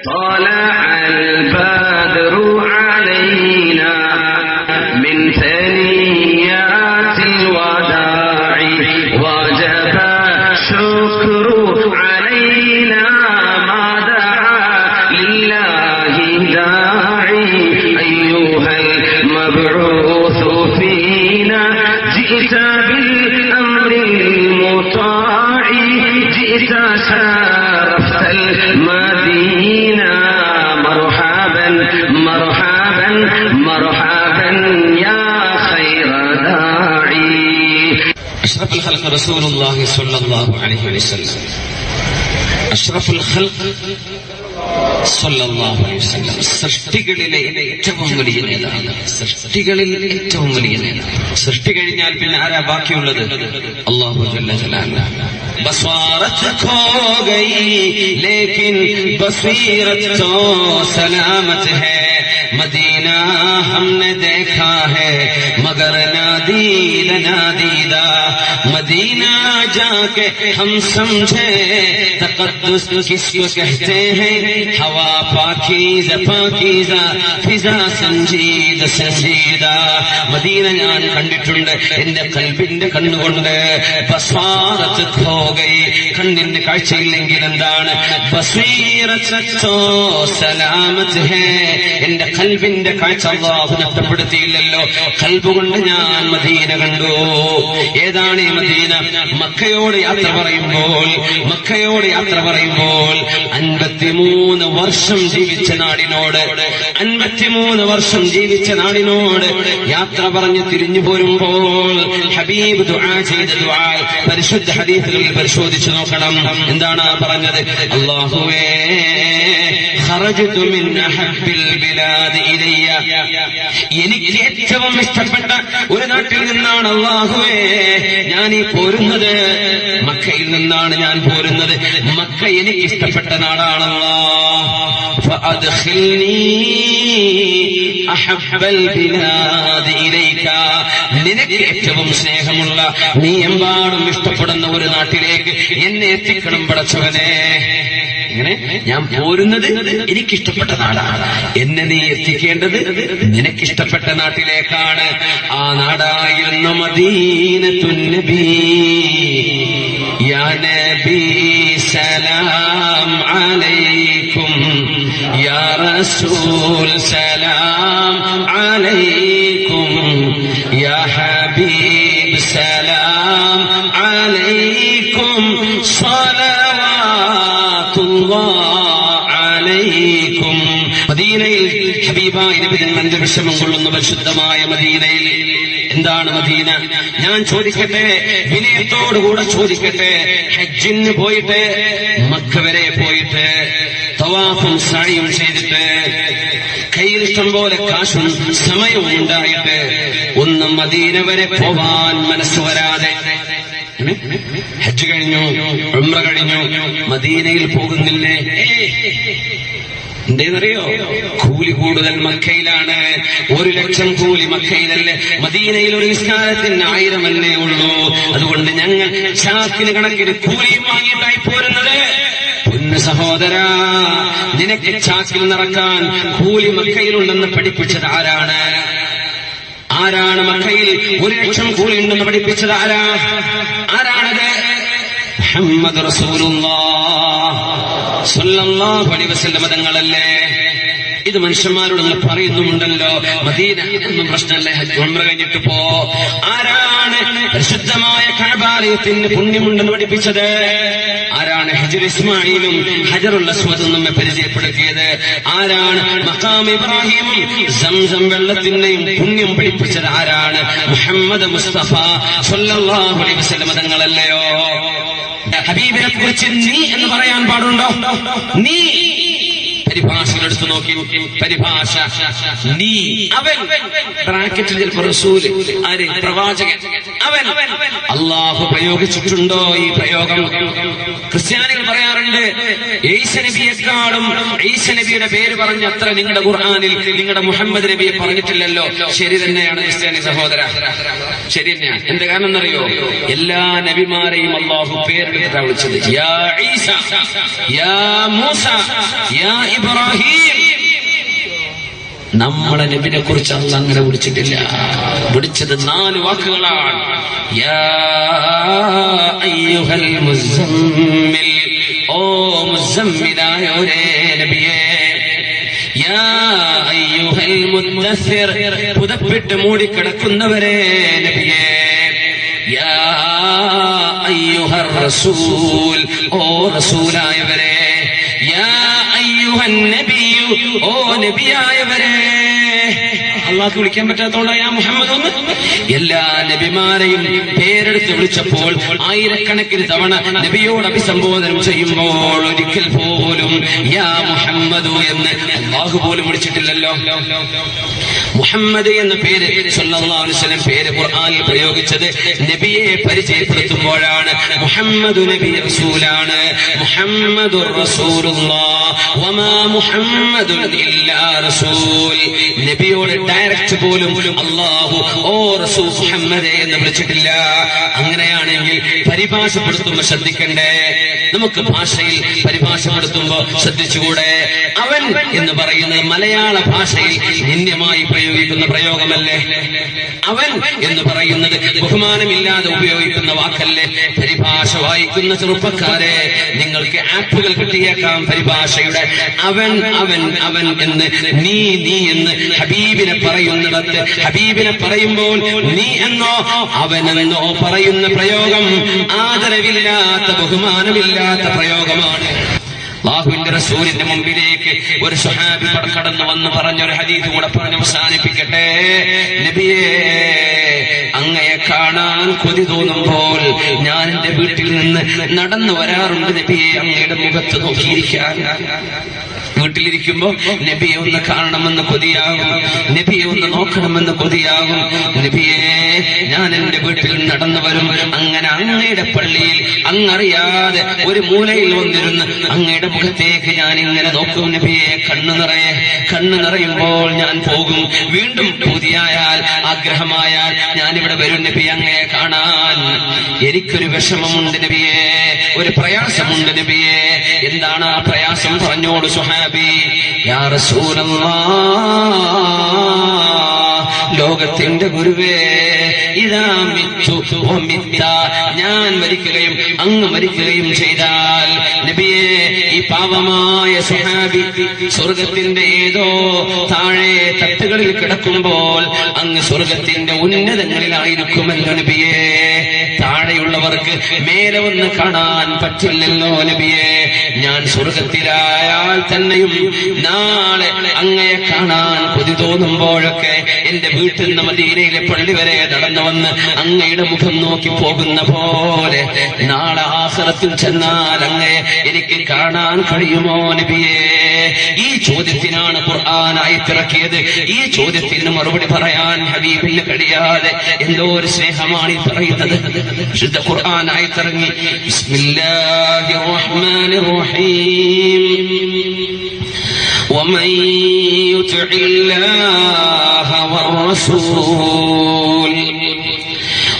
طلع الفجر صدق رسول الله صلى الله عليه وسلم അഷ്റഫുൽ സൃഷ്ടികളിലെ ഏറ്റവും വലിയ നേതാവ് സൃഷ്ടികളിൽ ഏറ്റവും വലിയ നേതാവ് സൃഷ്ടി കഴിഞ്ഞാൽ പിന്നെ ആരാ ബാക്കിയുള്ളത് അള്ളാഹു بصارت کھو گئی لیکن بصیرت تو سلامت ہے مدینہ ہم نے دیکھا ہے مگر نادید نادیدہ मदीना जाके हम समझे तकद्दुस किसको कहते हैं हवा पाकीज पाकीजा ഫിസാ സംജീദ സംജീദ മദീന ഞാൻ കണ്ടിട്ടുണ്ട് എന്റെ കൽബിന്റെ കണ്ണുകൊണ്ട് ബസ്വാറത്ത് ഖോഗൈ കണ്ണിന്റെ കാഴ്ചയില്ലെങ്കിൽ എന്താണ് ബസീറത്തോ സലാമത്ത് ഹേ എന്റെ കൽബിന്റെ കാഴ്ച അള്ളാഹു നഷ്ടപ്പെടുത്തിയില്ലല്ലോ കൽബുകൊണ്ട് ഞാൻ മദീന കണ്ടു ഏതാണ് ഈ മദീന മക്കയോട് യാത്ര പറയുമ്പോൾ മക്കയോട് യാത്ര പറയുമ്പോൾ അൻപത്തിമൂന്ന് വർഷം ജീവിച്ച നാടിനോട് അൻപത്തിമൂന്ന് വർഷം ജീവിച്ച നാടിനോട് യാത്ര പറഞ്ഞ് തിരിഞ്ഞു പോരുമ്പോൾ ഹബീബ് ദുആ ചെയ്ത ദുആ പരിശുദ്ധ ഹദീസുകളിൽ പരിശോധിച്ചു നോക്കണം എന്താണ് ആ പറഞ്ഞത് അള്ളാഹുവേ خرجت من أحب البلاد إلي എനിക്ക് ഏറ്റവും ഇഷ്ടപ്പെട്ട ഒരു നാട്ടിൽ നിന്നാണ് അള്ളാഹുവേ ഞാൻ ഈ പോരുന്നത് മക്കയിൽ നിന്നാണ് ഞാൻ പോരുന്നത് മക്ക എനിക്ക് ഇഷ്ടപ്പെട്ട നാടാണല്ലോ നിനക്ക് ഏറ്റവും സ്നേഹമുള്ള നീ എമ്പാടും ഇഷ്ടപ്പെടുന്ന ഒരു നാട്ടിലേക്ക് എന്നെ എത്തിക്കണം പടച്ചവനെ. അങ്ങനെ ഞാൻ പോരുന്നത് എനിക്കിഷ്ടപ്പെട്ട നാടാണ്. എന്നെ നീ എത്തിക്കേണ്ടത് നിനക്കിഷ്ടപ്പെട്ട നാട്ടിലേക്കാണ്. ആ നാടായിരുന്നു മദീനത്തുന്നബീ യാ നബി സലാം അലൈക്കും യാ റസൂൽ സലാം അലൈക്കും യാ ഹബീബ് സലാം അലൈക്കും അലൈക്കും മദീനയിൽ ഹബീബായ നബി തങ്ങളുടെ വിഷമം കൊള്ളുന്ന പരിശുദ്ധമായ മദീനയിൽ. എന്താണ് മദീന? ഞാൻ ചോദിക്കട്ടെ വിനയത്തോടുകൂടെ ചോദിക്കട്ടെ ഹജ്ജിന് പോയിട്ട് മക്ക വരെ പോയിട്ട് തവാഫും സായും ചെയ്തിട്ട് കയ്യിൽ ഇഷ്ടം പോലെ കാശും സമയവും ഉണ്ടായിട്ട് ഒന്നും മദീന വരെ പോവാൻ മനസ്സ് വരാതെ. ഹജ്ജ് കഴിഞ്ഞു ഉമ്ര കഴിഞ്ഞു മദീനയിൽ പോകുന്നില്ലേ? എന്തേന്നറിയോ? കൂലി കൂടുതൽ മക്കയിലാണ്. ഒരു ലക്ഷം കൂലി മക്കയിലല്ലേ. മദീനയിൽ ഒരു നിസ്കാരത്തിന് ആയിരമല്ലേ ഉള്ളൂ. അതുകൊണ്ട് ഞങ്ങൾ ചാക്കിന് കണക്കിന് കൂലിയും വാങ്ങിയിട്ടായി പോരുന്നത്. സഹോദര നിനക്ക് ചാക്കിൽ നടക്കാൻ കൂലി മക്കയിലുണ്ടെന്ന് പഠിപ്പിച്ചത് ആരാണ്? ആരാണ് മക്കയിൽ ഒരു ലക്ഷം കൂലി ഉണ്ടെന്ന് പഠിപ്പിച്ചത് ആരാ? ആരാണത്? മുഹമ്മദ് റസൂലുള്ളാഹ് മതങ്ങളല്ലേ ഇത് മനുഷ്യന്മാരോട് നിങ്ങൾ പറയുന്നുമുണ്ടല്ലോ. മദീന എന്ന പ്രശ്നമല്ലേ? ഉംറ കഴിഞ്ഞിട്ട് പോ. ആരാണ് പരിശുദ്ധമായ കഴബാലയത്തിന് പുണ്യമുണ്ടെന്ന് പഠിപ്പിച്ചത്? ആരാണ് ഹജർ ഇസ്മായിലും ഹജറുൽ അസ്വദും നമ്മെ പരിചയപ്പെടുത്തിയത്? ആരാണ് മക്കാം ഇബ്രാഹിമും സംസം വെള്ളത്തിന്റെയും പുണ്യം പഠിപ്പിച്ചത്? ആരാണ് മുഹമ്മദ് മുസ്തഫ സല്ലല്ലാഹു അലൈഹി വസല്ലം തങ്ങളല്ലയോ? ഹബീബിനെ കുറിച്ച് നീ എന്ന് പറയാൻ പാടുണ്ടോ? നീ പരിഭാഷയിലെടുത്ത് നോക്കി. പരിഭാഷ. നീ. അവൻ ബ്രാക്കറ്റിൽ റസൂൽ ആര്? പ്രവാചകൻ. അവൻ അള്ളാഹു പ്രയോഗിച്ചിട്ടുണ്ടോ ഈ പ്രയോഗം? ക്രിസ്ത്യാനികൾ പറയാറുണ്ട് ഈസ നബിയെക്കാളും നബിയുടെ പേര് പറഞ്ഞ അത്ര നിങ്ങളുടെ ഖുർആാനിൽ നിങ്ങളുടെ മുഹമ്മദ് നബിയെ പറഞ്ഞിട്ടില്ലല്ലോ. ശരി തന്നെയാണ് ക്രിസ്ത്യാനി സഹോദര. ശരി തന്നെയാ എന്താ കാരണം എന്നറിയോ എല്ലാ നബിമാരെയും അള്ളാഹു പേരെടുത്തിട്ടാ വിളിച്ചത്. യാ ഈസ യാ മൂസ യാ ഇബ്രാഹിം. നമ്മളെ നബിനെ കുറിച്ച് അല്ല അങ്ങനെ വിളിച്ചിട്ടില്ല. വിളിച്ചത് നാല് വാക്കുകളാണ്. ഓ മുസമ്മിലായോരേ നബിയേ. യാ പുതപ്പിട്ട് മൂടിക്കിടക്കുന്നവരെ നബിയേ. യാ അയ്യുഹർ റസൂൽ ഓ റസൂലായവരെ. യാ ഓ നബിയായവരെ. അള്ളാഹ്ക്ക് വിളിക്കാൻ പറ്റാത്തോണ്ടാ യാ മുഹമ്മദ് എല്ലാ നബിമാരെയും പേരെടുത്ത് വിളിച്ചപ്പോൾ ആയിരക്കണക്കിന് തവണ നബിയോട് അഭിസംബോധനം ചെയ്യുമ്പോൾ ഒരിക്കൽ പോലും യാ മുഹമ്മദ് എന്ന് അള്ളാഹു പോലും വിളിച്ചിട്ടില്ലല്ലോ. മുഹമ്മദ് എന്ന പേര് വസല്ലം പേര് ഖുർആാനിൽ പ്രയോഗിച്ചത് നബിയെ പരിചയപ്പെടുത്തുമ്പോഴാണ്. മുഹമ്മദ് നബി റസൂലാണ്. മുഹമ്മദ് നബിയോട് ഡയറക്റ്റ് പോലും അള്ളാഹു ഓ റസൂൽ മുഹമ്മദ് എന്ന് വിളിച്ചിട്ടില്ല. അങ്ങനെയാണെങ്കിൽ പരിഭാഷപ്പെടുത്തുമ്പോ ശ്രദ്ധിക്കണ്ടേ? നമുക്ക് ഭാഷയിൽ പരിഭാഷപ്പെടുത്തുമ്പോ ശ്രദ്ധിച്ചുകൂടെ? അവൻ എന്ന് പറയുന്നത് മലയാള ഭാഷയിൽ നിന്യമായി പ്രയോഗിക്കുന്ന പ്രയോഗമല്ലേ? അവൻ എന്ന് പറയുന്നത് ബഹുമാനമില്ലാതെ ഉപയോഗിക്കുന്ന വാക്കല്ലേ? പരിഭാഷ വായിക്കുന്ന ചെറുപ്പക്കാരെ നിങ്ങൾക്ക് ആപ്പുകൾ കിട്ടിയേക്കാം പരിഭാഷയുടെ. അവൻ അവൻ അവൻ എന്ന് നീ നീ എന്ന് ഹബീബിനെ പറയുന്നിടത്ത് ഹബീബിനെ പറയുമ്പോൾ നീ എന്നോ അവനെന്നോ പറയുന്ന പ്രയോഗം ആദരവില്ലാത്ത ബഹുമാനമില്ലാത്ത പ്രയോഗമാണ്. റസൂലിന്റെ മുമ്പിലേക്ക് ഒരു സുഹാബി കടന്നു വന്ന് പറഞ്ഞ ഒരു ഹദീസ് കൂടെ പറഞ്ഞ് അവസാനിപ്പിക്കട്ടെ. നബിയേ അങ്ങയെ കാണാൻ കൊതി തോന്നുമ്പോൾ ഞാൻ എന്റെ വീട്ടിൽ നിന്ന് നടന്നു വരാറുണ്ട് നബിയെ അങ്ങയുടെ മുഖത്ത് നോക്കിയിരിക്കാൻ. വീട്ടിലിരിക്കുമ്പോ നബിയെ ഒന്ന് കാണണമെന്ന് കൊതിയാകും നബിയെ ഒന്ന് നോക്കണമെന്ന് കൊതിയാകും. നബിയെ എന്റെ വീട്ടിൽ നടന്നു വരും അങ്ങനെ അങ്ങയുടെ പള്ളിയിൽ അങ്ങറിയാതെ ഒരു മൂലയിൽ വന്നിരുന്ന് അങ്ങയുടെ മുഖത്തേക്ക് ഞാൻ ഇങ്ങനെ നോക്കും നബിയെ കണ്ണു നിറയെ. കണ്ണു നിറയുമ്പോൾ ഞാൻ പോകും. വീണ്ടും പൂതിയായാൽ ആഗ്രഹമായാൽ ഞാൻ ഇവിടെ വരും നബി അങ്ങയെ കാണാൻ. എനിക്കൊരു വിഷമമുണ്ട് നബിയെ ഒരു പ്രയാസമുണ്ട് നബിയെ. എന്താണ് ആ പ്രയാസം പറഞ്ഞോട് സുഹാബി. യാ ലോകത്തിന്റെ ഗുരുവേ ഞാൻ മരിക്കുകയും അങ്ങ് മരിക്കുകയും ചെയ്താൽ നബിയെ ഈ പാവമായ സുഹാബി സ്വർഗത്തിന്റെ ഏതോ താഴെ തട്ടുകളിൽ കിടക്കുമ്പോൾ അങ്ങ് സ്വർഗത്തിന്റെ ഉന്നതങ്ങളിലായിരിക്കുമല്ലോ നബിയെ താഴെയുള്ളവർക്ക് മേലെ ഒന്ന് കാണാൻ പറ്റില്ലല്ലോ നബിയെ. ഞാൻ സ്വർഗത്തിലായാൽ തന്നെയും നാളെ അങ്ങയെ കാണാൻ കൊതി തോന്നുമ്പോഴൊക്കെ എന്റെ വീട്ടിൽ നിന്ന് മദീനയിലെ പള്ളി വരെ നടന്നു വന്ന് അങ്ങയുടെ മുഖം നോക്കി പോകുന്ന പോലെ നാളെ ആസറത്തിൽ ചെന്നാൽ അങ്ങയെ എനിക്ക് കാണാൻ കഴിയുമോ നബിയേ? ഈ ചോദ്യത്തിനാണ് ഖുർആൻ ആയിത്തിറക്കിയത് ഈ ചോദ്യത്തിന് മറുപടി പറയാൻ ഹബീബിന് കഴിയാതെ എന്തോ ഒരു സ്നേഹമാണ് ഈ പറയുന്നത് ശുദ്ധ ഖുർആൻ ആയിത്തിറങ്ങി ബിസ്മില്ലാഹിർ റഹ്മാനിർ റഹീം ومن يطع الله والرسول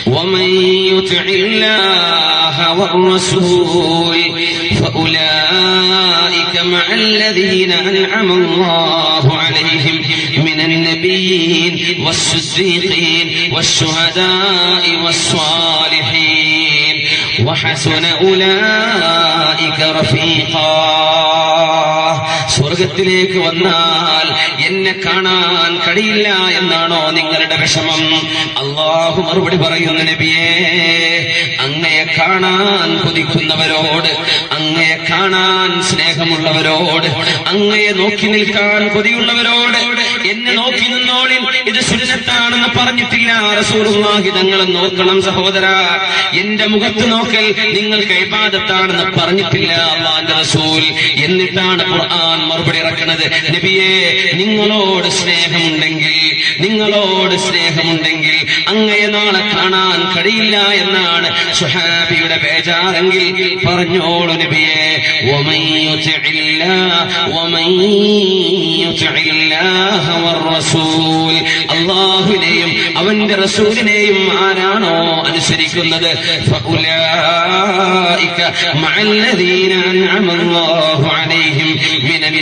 ومن يطع الله والرسول فأولئك مع الذين أنعم الله عليهم من النبيين والصديقين والشهداء والصالحين وحسن أولئك رفيقا സ്വർഗത്തിലേക്ക് വന്നാൽ എന്നെ കാണാൻ കഴിയില്ല എന്നാണോ നിങ്ങളുടെ വിഷമം അള്ളാഹു മറുപടി പറയുന്ന നബിയേ അങ്ങയെ കാണാൻ കൊതിക്കുന്നവരോട് അങ്ങയെ കാണാൻ സ്നേഹമുള്ളവരോട് അങ്ങയെ നോക്കി നിൽക്കാൻ കൊതിയുള്ളവരോട് എന്നെ നോക്കി നിന്നോളിൽ ഇത് സുരക്ഷത്താണെന്ന് പറഞ്ഞിട്ടില്ല. റസൂറുള്ളാഹി തങ്ങളെ നോക്കണം സഹോദര. എന്റെ മുഖത്ത് നോക്കൽ നിങ്ങൾ കൈപാദത്താണെന്ന് പറഞ്ഞിട്ടില്ല അള്ളാന്റെ റസൂൽ. എന്നിട്ടാണ് ഖുർആൻ മറുപടി ഇറക്കുന്നത്. നബിയെ നിങ്ങളോട് സ്നേഹമുണ്ടെങ്കിൽ നിങ്ങളോട് സ്നേഹമുണ്ടെങ്കിൽ അങ്ങയെ നാളെ കാണാൻ കഴിയില്ല എന്നാണ് സുഹാബിയുടെ ബേജാറെങ്കിൽ പറഞ്ഞോളൂ നബിയെ അള്ളാഹുവിനെയും അവന്റെ റസൂലിനെയും ആരാണോ അനുസരിക്കുന്നത്?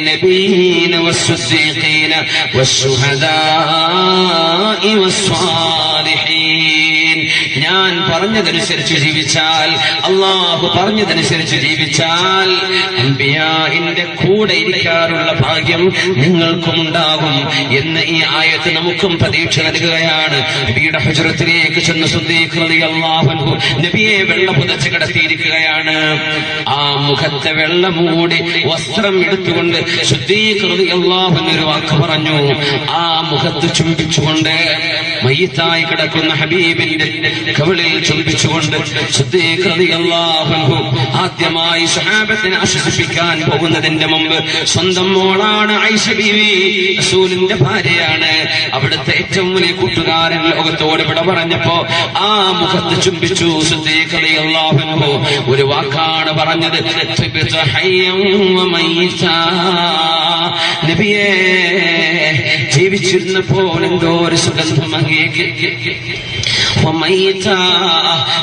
النبيين والصديقين والشهداء والصالحين ഞാൻ പറഞ്ഞതനുസരിച്ച് ജീവിച്ചാൽ അള്ളാഹു പറഞ്ഞതനുസരിച്ച് ജീവിച്ചാൽ അമ്പിയാന്റെ കൂടെ ഇരിക്കാറുള്ള ഭാഗ്യം നിങ്ങൾക്കും ഉണ്ടാകും എന്ന് ഈ ആയത്ത് നമുക്കും പ്രതീക്ഷ നൽകുകയാണ്. നബിയുടെ ഹജറത്തിലേക്ക് ചെന്ന് അള്ളാഹു നബിയെ വെള്ളം പുതച്ച് കിടത്തിയിരിക്കുകയാണ്. ആ മുഖത്തെ വെള്ളം മൂടി വസ്ത്രം എടുത്തുകൊണ്ട് ശുദ്ധീകൃതി അള്ളാഹു എന്നൊരു വാക്ക് പറഞ്ഞു. ആ മുഖത്ത് ചുംബിച്ചുകൊണ്ട് മയ്യത്തായി കിടക്കുന്ന ഹബീബിന്റെ കവിളിൽ ചുംബിച്ചുകൊണ്ട് ആദ്യമായി സഹാബത്തിനെ ആശ്വസിപ്പിക്കാൻ പോകുന്നതിന്റെ മുമ്പ് സ്വന്തം മോളാണ് ഐഷ ബീവി റസൂലിന്റെ ഭാര്യയാണ് അവിടുത്തെ ഏറ്റവും വലിയ കൂട്ടുകാരൻ ലോകത്തോട് ഇവിടെ പറഞ്ഞപ്പോ ആ മുഖത്ത് ചുംബിച്ചു ശുദ്ധീകൃതി ഒരു വാക്കാണ് പറഞ്ഞത്. നബിയേ ജീവിച്ചിരുന്നപ്പോൾ എന്തോ ഒരു സുഗന്ധം അങ്ങേക്ക്.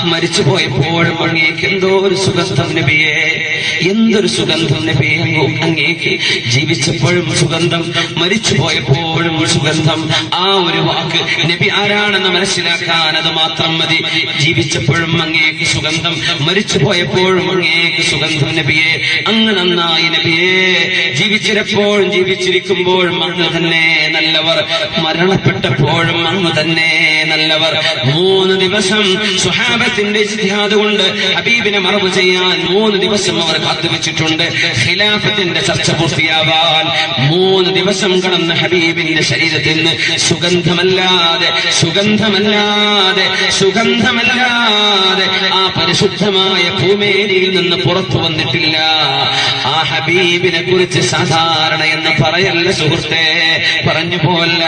മരിച്ചു പോയപ്പോഴും അങ്ങേക്ക് എന്തോ ഒരു സുഗന്ധം നബിയെ. എന്തൊരു സുഗന്ധം നബിയെ അങ്ങോ- അങ്ങേക്ക് ജീവിച്ചപ്പോഴും സുഗന്ധം മരിച്ചു പോയപ്പോഴും സുഗന്ധം. ആ ഒരു വാക്ക് നബി ആരാണെന്ന് മനസ്സിലാക്കാൻ അത് മാത്രം മതി. ജീവിച്ചപ്പോഴും അങ്ങേക്ക് സുഗന്ധം മരിച്ചു പോയപ്പോഴും അങ്ങേക്ക് സുഗന്ധം നബിയെ. അങ്ങ് നന്നായി നബിയെ. ജീവിച്ചിരപ്പോഴും ജീവിച്ചിരിക്കുമ്പോഴും അങ്ങ് തന്നെ നല്ലവർ. മരണപ്പെട്ടപ്പോഴും അങ്ങ് തന്നെ നല്ലവർ. മൂന്ന് ദിവസം സുഹാബത്തിന്റെ ഇജ്തിഹാദ് കൊണ്ട് ഹബീബിനെ മറവ് ചെയ്യാൻ മൂന്ന് ദിവസം അവർ കാത്തുവെച്ചിട്ടുണ്ട്. ഖിലാഫത്തിന്റെ ചർച്ച പൂർത്തിയാവാൻ മൂന്ന് ദിവസം കടന്ന ഹബീബിന്റെ ശരീരത്തിൽ നിന്ന് സുഗന്ധമല്ലാതെ സുഗന്ധമല്ലാതെ സുഗന്ധമല്ലാതെ ആ പരിശുദ്ധമായ ഭൂമേരിയിൽ നിന്ന് പുറത്തു വന്നിട്ടില്ല. ആ ഹബീബിനെ കുറിച്ച് സാധാരണ എന്ന് പറയല്ല സുഹൃത്തെ. പറഞ്ഞു പോല്ല.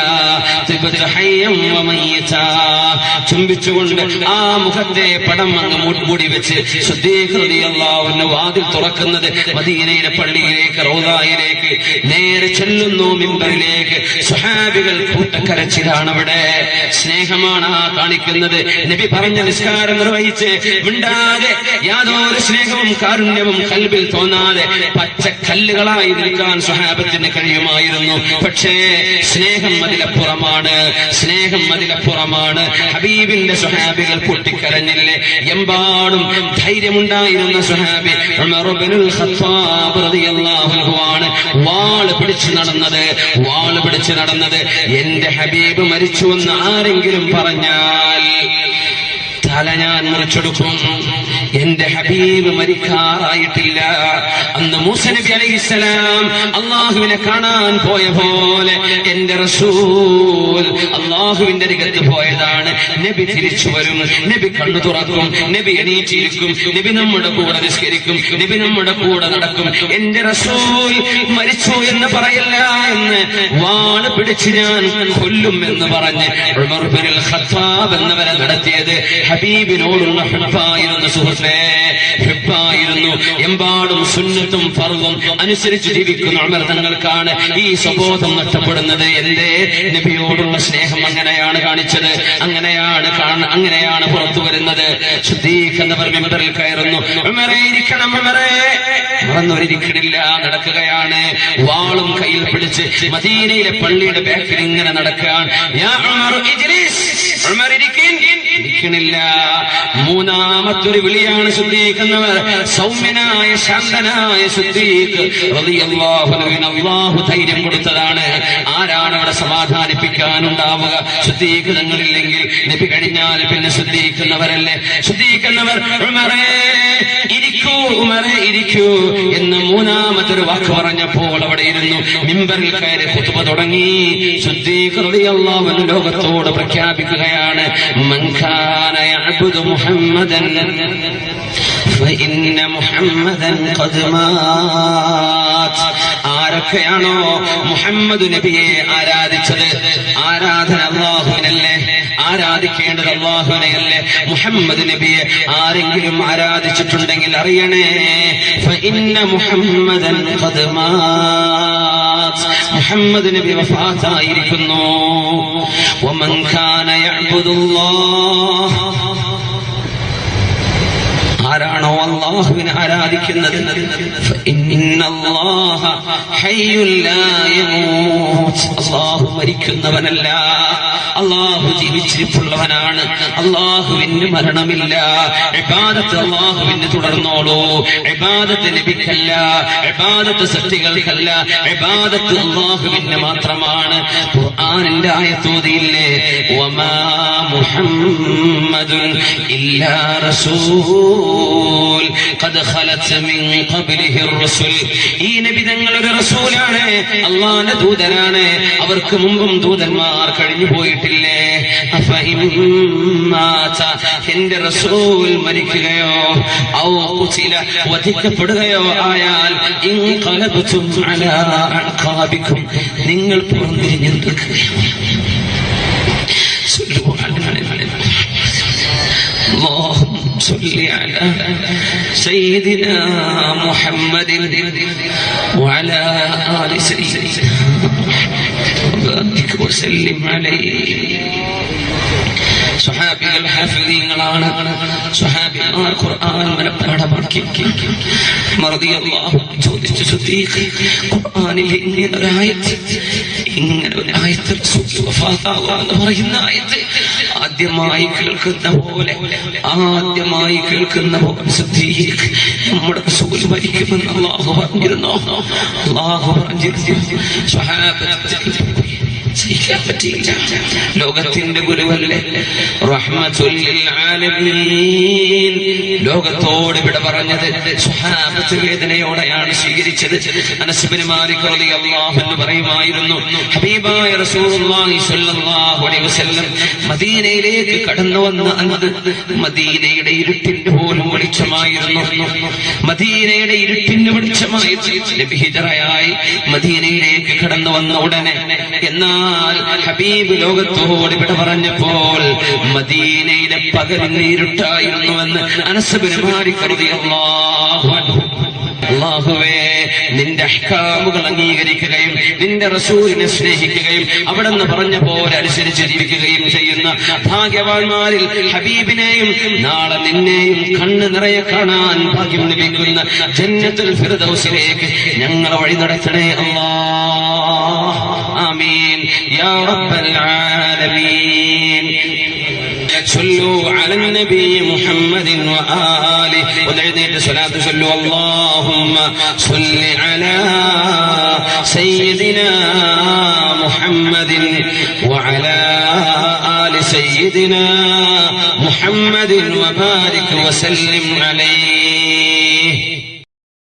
ചുംബിച്ചുകൊണ്ട് ആ മുഖത്തെ പടം അങ്ങ് മുൻപൂടി വെച്ച് അള്ളാഹുവിന് വാതിൽ തുറക്കുന്നത് മദീനയുടെ പള്ളിയിലേക്ക് റോദായിലേക്ക് നേരെ ചെല്ലുന്നു മിമ്പറിലേക്ക്. സുഹാബികൾ കൂട്ടക്കരച്ചിലാണ് അവിടെ. സ്നേഹമാണ് ആ കാണിക്കുന്നത്. നബി പറഞ്ഞ നിസ്കാരം നിർവഹിച്ച് മിണ്ടാതെ യാതൊരു സ്നേഹവും കാരുണ്യവും കൽബിൽ തോന്നാതെ പച്ച കല്ലുകളായി നിൽക്കാൻ സുഹാബത്തിന് കഴിയുമായിരുന്നു. പക്ഷേ സ്നേഹം അതിലപ്പുറമാണ്. സ്നേഹം അതിലപ്പുറമാണ്. ഹബീബിന്റെ സുഹാബികൾ പൊട്ടിക്കരഞ്ഞില്ലേ? എമ്പാടും ധൈര്യമുണ്ടായിരുന്ന സുഹാബി ആണ്. വാൾ പിടിച്ചു നടന്നത്. വാൾ പിടിച്ചു നടന്നത്. എന്റെ ഹബീബ് മരിച്ചു എന്ന് ആരെങ്കിലും പറഞ്ഞാൽ തല ഞാൻ മുറിച്ചെടുക്കും. എന്റെ ഹബീബ് മരിക്കാറായിട്ടില്ല. അന്ന് മൂസ നബി അലൈഹിസ്സലാം അള്ളാഹുവിനെ കാണാൻ പോയ പോലെ എന്റെ റസൂൽ അള്ളാഹുവിന്റെ രംഗത്ത് പോയതാണ്. നബി തിരിച്ചു വരും. നബി കണ്ണു തുറക്കും. നബി എണീറ്റിരിക്കും. നബി നമ്മുടെ കൂടെ നിസ്കരിക്കും. നബി നമ്മുടെ കൂടെ നടക്കും. എന്റെ റസൂൽ മരിച്ചു എന്ന് പറയല്ല എന്ന് വാൾ പിടിച്ച് ഞാൻ കൊല്ലും എന്ന് പറഞ്ഞ് ഉമർ ഖത്താബ് എന്നവരെ നടത്തിയത് ഹബീബിനോടുള്ള ഹിബ്ബായിരുന്നു സുഹൃത്തെ ഹിബ്ബായിരുന്നു. എമ്പാടും സുന്നത്തും ഫർവും അനുസരിച്ച് ജീവിക്കുന്ന അമർ തങ്ങൾക്കാണ് ഈ സ്വബോധം നഷ്ടപ്പെടുന്നത്. എന്റെ നബിയോടുള്ള സ്നേഹം അങ്ങനെയാണ് കാണിച്ചത്. അങ്ങനെയാണ് അങ്ങനെയാണ് പുറത്തു വരുന്നത്. ശുദ്ധീഖ് എന്നവർ മെമ്പറിൽ കയറുന്നു. ഇരിക്കണം ഉമറേ. മറന്നവരിക്കണില്ല. നടക്കുകയാണ്. വാളും കയ്യിൽ പിടിച്ച് മദീനയിലെ പള്ളിയുടെ ബാക്കിൽ ഇങ്ങനെ നടക്കാൻ യാ ഉമർ ഇരിക്കണില്ല മൂന്നാമത്തൊരു വിളിയാണ് ശുദ്ധീകരിക്കുന്നവർ സൗമ്യനായ ശാന്തനായ ശുദ്ധീക് അള്ളാഹു ധൈര്യം കൊടുത്തതാണ്. സമാധാനിപ്പിക്കാനുണ്ടാവുക ശുദ്ധീകൃതങ്ങളില്ലെങ്കിൽ നബി കഴിഞ്ഞാൽ പിന്നെ ശുദ്ധീകരിക്കുന്നവരല്ലേ ശുദ്ധീകരിക്കുന്നവർ ഉമറേ ഇരിക്കൂ ഉമറേ ഇരിക്കൂ എന്ന് മൂന്നാമതൊരു വാക്ക് പറഞ്ഞപ്പോൾ അവിടെ ഇരുന്നു മിമ്പറിൽ കയറി കുത്തുബ തുടങ്ങി ശുദ്ധീകൃതി അള്ളാഹു ലോകത്തോട് പ്രഖ്യാപിക്കുകയാണ് മൻഖാന യഅ്ബുദു മുഹമ്മദൻ فإن محمدا قد مات ആരൊക്കെയാണോ മുഹമ്മദ് നബിയെ ആരാധിച്ചത് ആരാധന അള്ളാഹുവിനല്ലേ ആരാധിക്കേണ്ടത് അള്ളാഹുവിനെയല്ലേ മുഹമ്മദ് നബിയെ ആരെങ്കിലും ആരാധിച്ചിട്ടുണ്ടെങ്കിൽ അറിയണേ فإن محمدا قد مات മുഹമ്മദ് നബി വഫാത്തായിരിക്കുന്നു ومن كان يعبد الله ആരാണോ അള്ളാഹുവിനെ ആരാധിക്കുന്നത്? അള്ളാഹു മരിക്കുന്നവനല്ല. അള്ളാഹു ജീവിച്ചിരിപ്പുള്ളവനാണ്. അള്ളാഹുവിന് മരണമില്ല. എബാദത്ത് അള്ളാഹുവിന് തുടർന്നോളൂ. എബാദത്ത് ലഭിക്കല്ല എബാദത്ത് സത്യങ്ങൾക്കല്ല. എബാദത്ത് അള്ളാഹുവിന് മാത്രമാണ്. ഖുർആാനിന്റെ ആയത്തോതിയില്ലേ? ഒമാ മുഹമ്മദുൻ ഇല്ലാ റസൂ റസൂൽ ഖദ് ഖലത മിൻ ഖബ്ലിഹി റസൂൽ ഈ നബി തങ്ങളുടെ റസൂലാണ്. അല്ലാഹുവിന്റെ ദൂതനാണ്. അവർക്ക് മുമ്പും ദൂതന്മാർ കഴിഞ്ഞു പോയിട്ടില്ലേ? എന്റെ റസൂൽ മരിക്കുകയോ ഔ ചില വധിക്കപ്പെടുകയോ ആയാൽ നിങ്ങൾ പുറംതിരിഞ്ഞെടുക്കുകയോ صل على سيدنا محمد وعلى آل سيدنا وبارك وسلم عليه സ്വഹാബികൾ ഹാഫിദീങ്ങളാണ് സ്വഹാബിമാർ ഖുർആൻ മനഃപ്പാഠമാക്കി മറദിയല്ലാഹു ചോദിച്ചു സുദ്ദീഖ് ഖുർആനിൽ ഇങ്ങനെ ഒരു ആയത്ത് ഇങ്ങനെ ഒരു ആയത്ത് റസൂൽ വഫാത്താവുക എന്ന് പറയുന്ന ആയത്ത് ആദ്യമായി കേൾക്കുന്ന പോലെ ആദ്യമായി കേൾക്കുന്ന നമ്മുടെ റസൂൽ മരിക്കുമെന്ന് അള്ളാഹു പറഞ്ഞിരുന്നു. അള്ളാഹു പറഞ്ഞിരുന്നു. ലോകത്തിന്റെ ഗുരുവല്ലേ? ലോകത്തോട് ഇവിടെ പറഞ്ഞത് വേദനയോടെയാണ് സ്വീകരിച്ചത്. അനസ്ബിന് മാലിക് പറയുമായിരുന്നു ഹബീബായ റസൂലുള്ളാഹി സ്വല്ലല്ലാഹു അലൈഹി വസല്ലം മദീനയിലേക്ക് കടന്നു അന്ന് മദീനയുടെ ഇരുട്ടിന്റെ പോലും വെളിച്ചമായിരുന്നു മദീനയുടെ നബി ഹിജറയായി മദീനയിലേക്ക് കടന്നു വന്ന ഉടനെ എന്നാൽ ഹബീബ് ലോകത്തോട് ഇവിടെ പറഞ്ഞപ്പോൾ മദീനയിലെ പകലിന് ഇരുട്ടായിരുന്നുവെന്ന് അനസബിന് മാറിക്കരുതിയല്ലാഹു അള്ളാഹുവേ നിന്റെ അഹ്കാമുകൾ അംഗീകരിക്കുകയും നിന്റെ റസൂലിനെ സ്നേഹിക്കുകയും അവിടെ നിന്ന് പറഞ്ഞ പോലെ അനുസരിച്ച് ജീവിക്കുകയും ചെയ്യുന്ന ഭാഗ്യവാന്മാരിൽ ഹബീബിനെയും നാളെ നിന്നെയും കണ്ണ് നിറയെ കാണാൻ ഭാഗ്യം ലഭിക്കുന്ന ജന്നത്തുൽ ഫിർദൗസിലേക്ക് ഞങ്ങളെ വഴി നടത്തണേ അള്ളാ. ആമീൻ. യാ റബ്ബൽ ആലമീൻ. صلوا على النبي محمد وآله. ودعيت صلاة صلوا. اللهم صل على سيدنا محمد وعلى آل سيدنا محمد وبارك وسلم عليه.